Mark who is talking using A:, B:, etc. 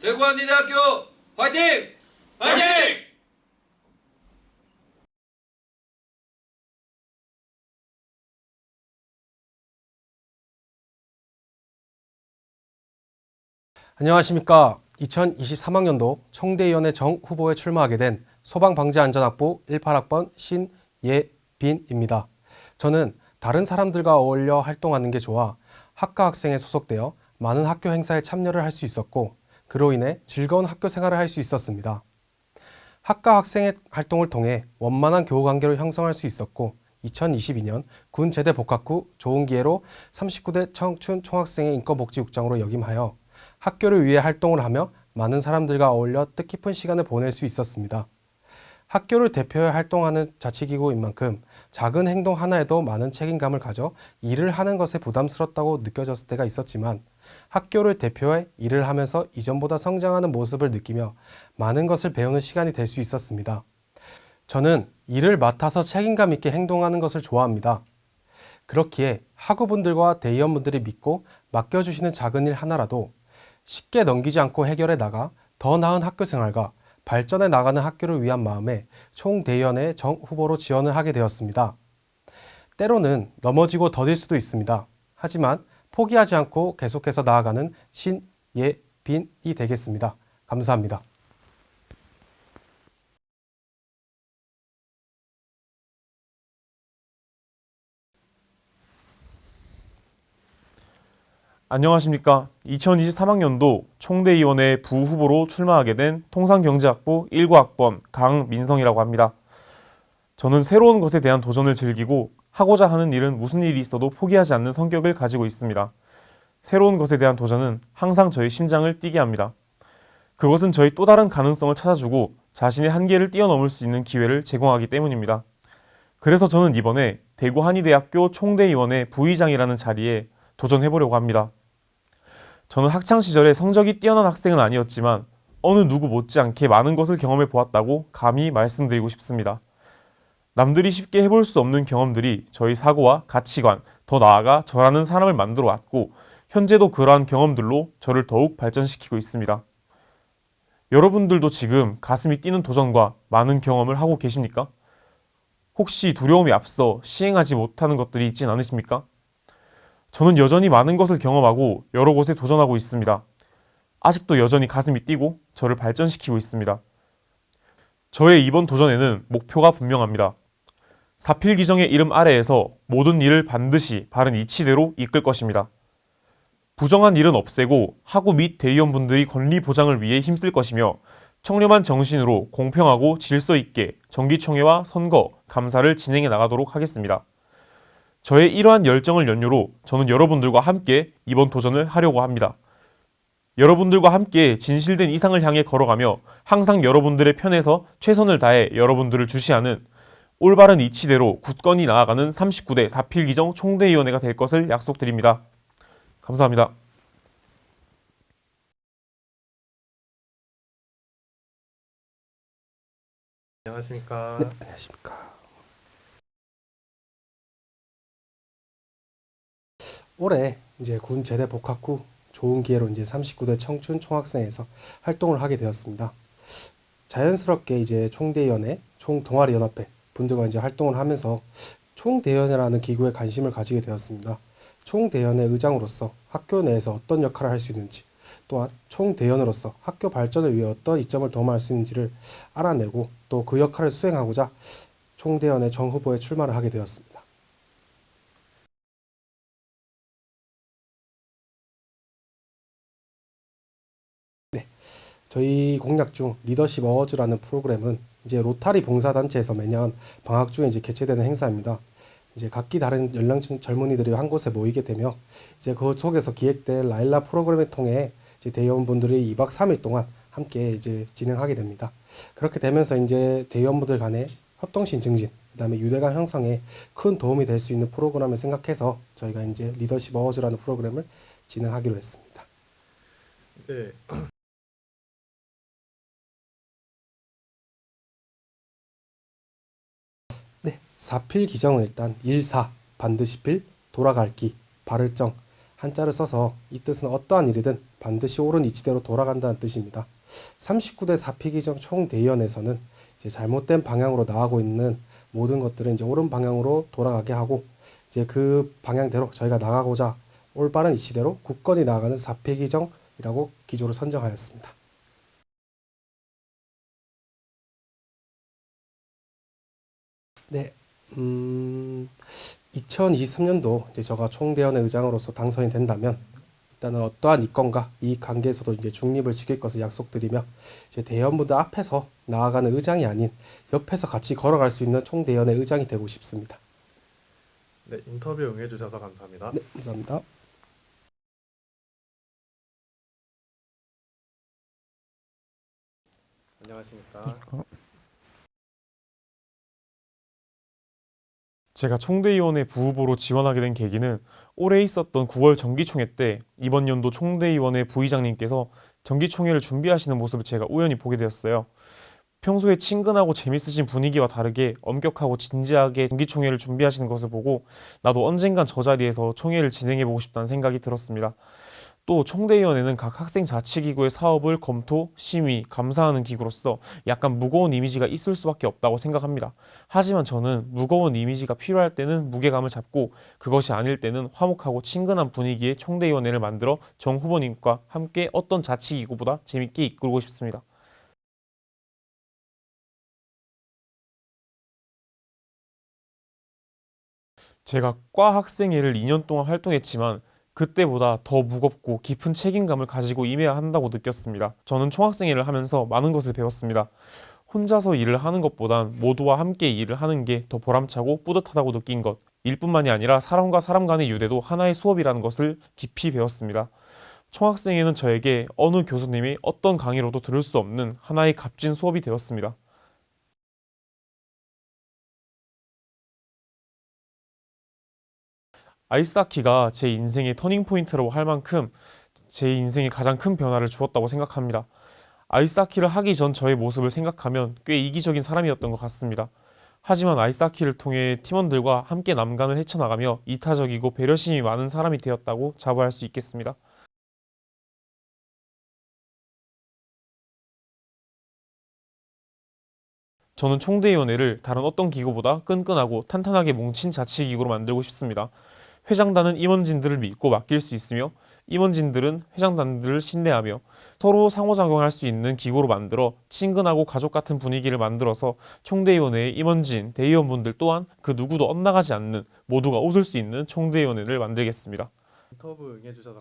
A: 대구한리대학교 화이팅!
B: 화이팅!
C: 안녕하십니까. 2023학년도 총대위원회 정 후보에 출마하게 된 소방방재안전학부 18학번 신예빈입니다. 저는 다른 사람들과 어울려 활동하는 게 좋아 학과 학생에 소속되어 많은 학교 행사에 참여를 할 수 있었고 그로 인해 즐거운 학교 생활을 할 수 있었습니다. 학과 학생의 활동을 통해 원만한 교우 관계를 형성할 수 있었고 2022년 군 제대 복학 후 좋은 기회로 39대 청춘 총학생의 인권복지국장으로 역임하여 학교를 위해 활동을 하며 많은 사람들과 어울려 뜻깊은 시간을 보낼 수 있었습니다. 학교를 대표해 활동하는 자치기구인 만큼 작은 행동 하나에도 많은 책임감을 가져 일을 하는 것에 부담스럽다고 느껴졌을 때가 있었지만 학교를 대표해 일을 하면서 이전보다 성장하는 모습을 느끼며 많은 것을 배우는 시간이 될 수 있었습니다. 저는 일을 맡아서 책임감 있게 행동하는 것을 좋아합니다. 그렇기에 학우분들과 대의원분들이 믿고 맡겨주시는 작은 일 하나라도 쉽게 넘기지 않고 해결해 나가 더 나은 학교 생활과 발전해 나가는 학교를 위한 마음에 총대위원회 정 후보로 지원을 하게 되었습니다. 때로는 넘어지고 더딜 수도 있습니다. 하지만 포기하지 않고 계속해서 나아가는 신예빈이 되겠습니다. 감사합니다.
B: 안녕하십니까. 2023학년도 총대위원회 부후보로 출마하게 된 통상경제학부 19학번 강민성이라고 합니다. 저는 새로운 것에 대한 도전을 즐기고 하고자 하는 일은 무슨 일이 있어도 포기하지 않는 성격을 가지고 있습니다. 새로운 것에 대한 도전은 항상 저의 심장을 뛰게 합니다. 그것은 저희 또 다른 가능성을 찾아주고 자신의 한계를 뛰어넘을 수 있는 기회를 제공하기 때문입니다. 그래서 저는 이번에 대구 한의대학교 총대위원회 부의장이라는 자리에 도전해보려고 합니다. 저는 학창 시절에 성적이 뛰어난 학생은 아니었지만 어느 누구 못지않게 많은 것을 경험해 보았다고 감히 말씀드리고 싶습니다. 남들이 쉽게 해볼 수 없는 경험들이 저희 사고와 가치관, 더 나아가 저라는 사람을 만들어 왔고 현재도 그러한 경험들로 저를 더욱 발전시키고 있습니다. 여러분들도 지금 가슴이 뛰는 도전과 많은 경험을 하고 계십니까? 혹시 두려움이 앞서 시행하지 못하는 것들이 있진 않으십니까? 저는 여전히 많은 것을 경험하고 여러 곳에 도전하고 있습니다. 아직도 여전히 가슴이 뛰고 저를 발전시키고 있습니다. 저의 이번 도전에는 목표가 분명합니다. 사필기정의 이름 아래에서 모든 일을 반드시 바른 이치대로 이끌 것입니다. 부정한 일은 없애고 학우 및 대의원분들의 권리 보장을 위해 힘쓸 것이며 청렴한 정신으로 공평하고 질서 있게 정기총회와 선거, 감사를 진행해 나가도록 하겠습니다. 저의 이러한 열정을 연료로 저는 여러분들과 함께 이번 도전을 하려고 합니다. 여러분들과 함께 진실된 이상을 향해 걸어가며 항상 여러분들의 편에서 최선을 다해 여러분들을 주시하는 올바른 이치대로 굳건히 나아가는 39대 사필기정 총대위원회가 될 것을 약속드립니다. 감사합니다.
C: 안녕하십니까. 네, 안녕하십니까. 올해 이제 군 제대 복학 후 좋은 기회로 이제 39대 청춘 총학생에서 활동을 하게 되었습니다. 자연스럽게 이제 총대위원회, 총동아리연합회 분들과 이제 활동을 하면서 총대위원회라는 기구에 관심을 가지게 되었습니다. 총대위원회 의장으로서 학교 내에서 어떤 역할을 할 수 있는지, 또한 총대위원으로서 학교 발전을 위해 어떤 이점을 도모할 수 있는지를 알아내고 또 그 역할을 수행하고자 총대위원회 정 후보에 출마를 하게 되었습니다. 네, 저희 공약 중 리더십 어워즈라는 프로그램은 이제 로타리 봉사단체에서 매년 방학 중에 이제 개최되는 행사입니다. 이제 각기 다른 연령층 젊은이들이 한 곳에 모이게 되며 이제 그 속에서 기획된 라일라 프로그램을 통해 이제 대의원분들이 2박 3일 동안 함께 이제 진행하게 됩니다. 그렇게 되면서 이제 대의원분들 간의 협동심 증진, 그다음에 유대감 형성에 큰 도움이 될 수 있는 프로그램을 생각해서 저희가 이제 리더십 어워즈라는 프로그램을 진행하기로 했습니다.
B: 네.
C: 사필 기정은 일단 일사 반드시 필 돌아갈 기 발을정 한자를 써서 이 뜻은 어떠한 일이든 반드시 옳은 이치대로 돌아간다는 뜻입니다. 39대 사피기정 총대의원에서는 이제 잘못된 방향으로 나가고 있는 모든 것들은 이제 옳은 방향으로 돌아가게 하고 이제 그 방향대로 저희가 나가고자 올바른 이치대로 굳건히 나아가는 사피기정이라고 기조를 선정하였습니다. 네, 음, 2023년도 이제 제가 총대원의 의장으로서 당선이 된다면 일단은 어떠한 이권과 이익 관계에서도 이제 중립을 지킬 것을 약속드리며 이제 대의원분들 앞에서 나아가는 의장이 아닌 옆에서 같이 걸어갈 수 있는 총대원의 의장이 되고 싶습니다.
D: 네, 인터뷰 응해주셔서 감사합니다.
C: 네, 감사합니다.
D: 안녕하십니까.
B: 제가 총대위원회 부후보로 지원하게 된 계기는 올해 있었던 9월 정기총회 때 이번 연도 총대위원회 부의장님께서 정기총회를 준비하시는 모습을 제가 우연히 보게 되었어요. 평소에 친근하고 재밌으신 분위기와 다르게 엄격하고 진지하게 정기총회를 준비하시는 것을 보고 나도 언젠간 저 자리에서 총회를 진행해보고 싶다는 생각이 들었습니다. 또 총대위원회는 각 학생 자치기구의 사업을 검토, 심의, 감사하는 기구로서 약간 무거운 이미지가 있을 수밖에 없다고 생각합니다. 하지만 저는 무거운 이미지가 필요할 때는 무게감을 잡고 그것이 아닐 때는 화목하고 친근한 분위기의 총대위원회를 만들어 정 후보님과 함께 어떤 자치기구보다 재밌게 이끌고 싶습니다. 제가 과 학생회를 2년 동안 활동했지만 그때보다 더 무겁고 깊은 책임감을 가지고 임해야 한다고 느꼈습니다. 저는 총학생회를 하면서 많은 것을 배웠습니다. 혼자서 일을 하는 것보단 모두와 함께 일을 하는 게 더 보람차고 뿌듯하다고 느낀 것. 일뿐만이 아니라 사람과 사람 간의 유대도 하나의 수업이라는 것을 깊이 배웠습니다. 총학생회는 저에게 어느 교수님이 어떤 강의로도 들을 수 없는 하나의 값진 수업이 되었습니다. 아이스하키가 제 인생의 터닝포인트라고 할 만큼 제 인생에 가장 큰 변화를 주었다고 생각합니다. 아이스하키를 하기 전 저의 모습을 생각하면 꽤 이기적인 사람이었던 것 같습니다. 하지만 아이스하키를 통해 팀원들과 함께 남간을 헤쳐나가며 이타적이고 배려심이 많은 사람이 되었다고 자부할 수 있겠습니다. 저는 총대위원회를 다른 어떤 기구보다 끈끈하고 탄탄하게 뭉친 자치기구로 만들고 싶습니다. 회장단은 임원진들을 믿고 맡길 수 있으며 임원진들은 회장단들을 신뢰하며 서로 상호작용할 수 있는 기구로 만들어 친근하고 가족 같은 분위기를 만들어서 총대위원회의 임원진, 대의원분들 또한 그 누구도 엇나가지 않는 모두가 웃을 수 있는 총대위원회를 만들겠습니다.
D: 인터뷰 응해주셔서